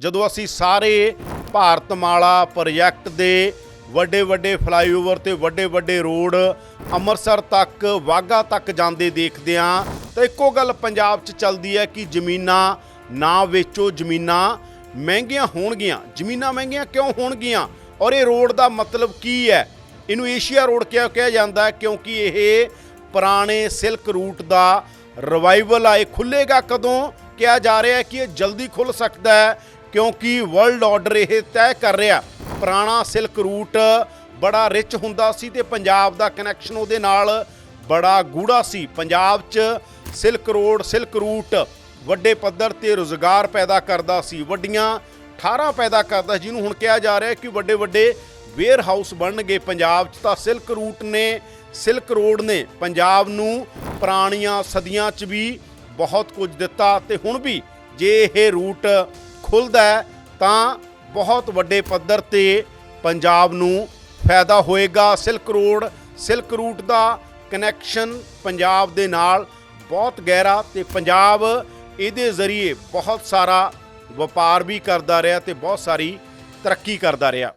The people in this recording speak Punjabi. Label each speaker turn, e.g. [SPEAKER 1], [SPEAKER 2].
[SPEAKER 1] ਜਦੋਂ ਅਸੀਂ ਸਾਰੇ ਭਾਰਤਮਾਲਾ ਪ੍ਰੋਜੈਕਟ ਦੇ ਵੱਡੇ ਵੱਡੇ ਫਲਾਈਓਵਰ ਤੇ ਵੱਡੇ ਵੱਡੇ ਰੋਡ ਅੰਮ੍ਰਿਤਸਰ ਤੱਕ ਵਾਗਾ ਤੱਕ ਜਾਂਦੇ ਦੇਖਦੇ ਹਾਂ, ਤਾਂ ਇੱਕੋ ਗੱਲ ਪੰਜਾਬ 'ਚ ਚੱਲਦੀ ਹੈ ਕਿ ਜ਼ਮੀਨਾਂ ਨਾ ਵੇਚੋ, ਜ਼ਮੀਨਾਂ ਮਹਿੰਗੀਆਂ ਹੋਣਗੀਆਂ। ਜ਼ਮੀਨਾਂ ਮਹਿੰਗੀਆਂ ਕਿਉਂ ਹੋਣਗੀਆਂ? ਔਰ ਇਹ ਰੋਡ ਦਾ ਮਤਲਬ ਕੀ ਹੈ? ਇਹਨੂੰ ਏਸ਼ੀਆ ਰੋਡ ਕਿਹਾ ਕਿਹਾ ਜਾਂਦਾ ਕਿਉਂਕਿ ਇਹ ਪੁਰਾਣੇ ਸਿਲਕ ਰੂਟ ਦਾ ਰਿਵਾਈਵਲ ਆ। ਇਹ ਖੁੱਲੇਗਾ ਕਦੋਂ? ਕਿਹਾ ਜਾ ਰਿਹਾ ਹੈ ਕਿ ਇਹ ਜਲਦੀ ਖੁੱਲ ਸਕਦਾ ਹੈ। ਕਿਉਂਕਿ ਵਰਲਡ ਆਰਡਰ ਇਹ ਤੈਅ ਕਰ ਰਿਹਾ ਪੁਰਾਣਾ ਸਿਲਕ ਰੂਟ ਬੜਾ ਰਿਚ ਹੁੰਦਾ ਸੀ ਤੇ ਪੰਜਾਬ ਦਾ ਕਨੈਕਸ਼ਨ ਉਹਦੇ ਨਾਲ ਬੜਾ ਗੂੜਾ ਸੀ। ਪੰਜਾਬ 'ਚ ਸਿਲਕ ਰੋਡ ਸਿਲਕ ਰੂਟ ਵੱਡੇ ਪੱਧਰ ਤੇ ਰੋਜ਼ਗਾਰ ਪੈਦਾ ਕਰਦਾ ਸੀ ਵੱਡੀਆਂ ਠਾਰਾਂ ਪੈਦਾ ਕਰਦਾ ਸੀ, ਜਿਹਨੂੰ ਹੁਣ ਕਿਹਾ ਜਾ ਰਿਹਾ ਕਿ ਵੱਡੇ ਵੱਡੇ ਵੇਅਰ ਹਾਊਸ ਬਣਨਗੇ ਪੰਜਾਬ 'ਚ ਤਾਂ ਸਿਲਕ ਰੂਟ ਨੇ ਸਿਲਕ ਰੋਡ ਨੇ ਪੰਜਾਬ ਨੂੰ ਪੁਰਾਣੀਆਂ ਸਦੀਆਂ 'ਚ ਵੀ ਬਹੁਤ ਕੁਝ ਦਿੱਤਾ ਤੇ ਹੁਣ ਵੀ ਜੇ ਇਹ ਰੂਟ ਖੁੱਲਦਾ ਹੈ, ਤਾਂ ਬਹੁਤ ਵੱਡੇ ਪੱਧਰ ਤੇ ਪੰਜਾਬ ਨੂੰ ਫਾਇਦਾ ਹੋਏਗਾ। ਸਿਲਕ ਰੋਡ, ਸਿਲਕ ਰੂਟ ਦਾ ਕਨੈਕਸ਼ਨ ਪੰਜਾਬ ਦੇ ਨਾਲ ਬਹੁਤ ਗਹਿਰਾ ਤੇ ਪੰਜਾਬ ਇਹਦੇ ਜ਼ਰੀਏ ਬਹੁਤ ਸਾਰਾ ਵਪਾਰ ਵੀ ਕਰਦਾ ਰਿਹਾ ਤੇ ਬਹੁਤ ਸਾਰੀ ਤਰੱਕੀ ਕਰਦਾ ਰਿਹਾ।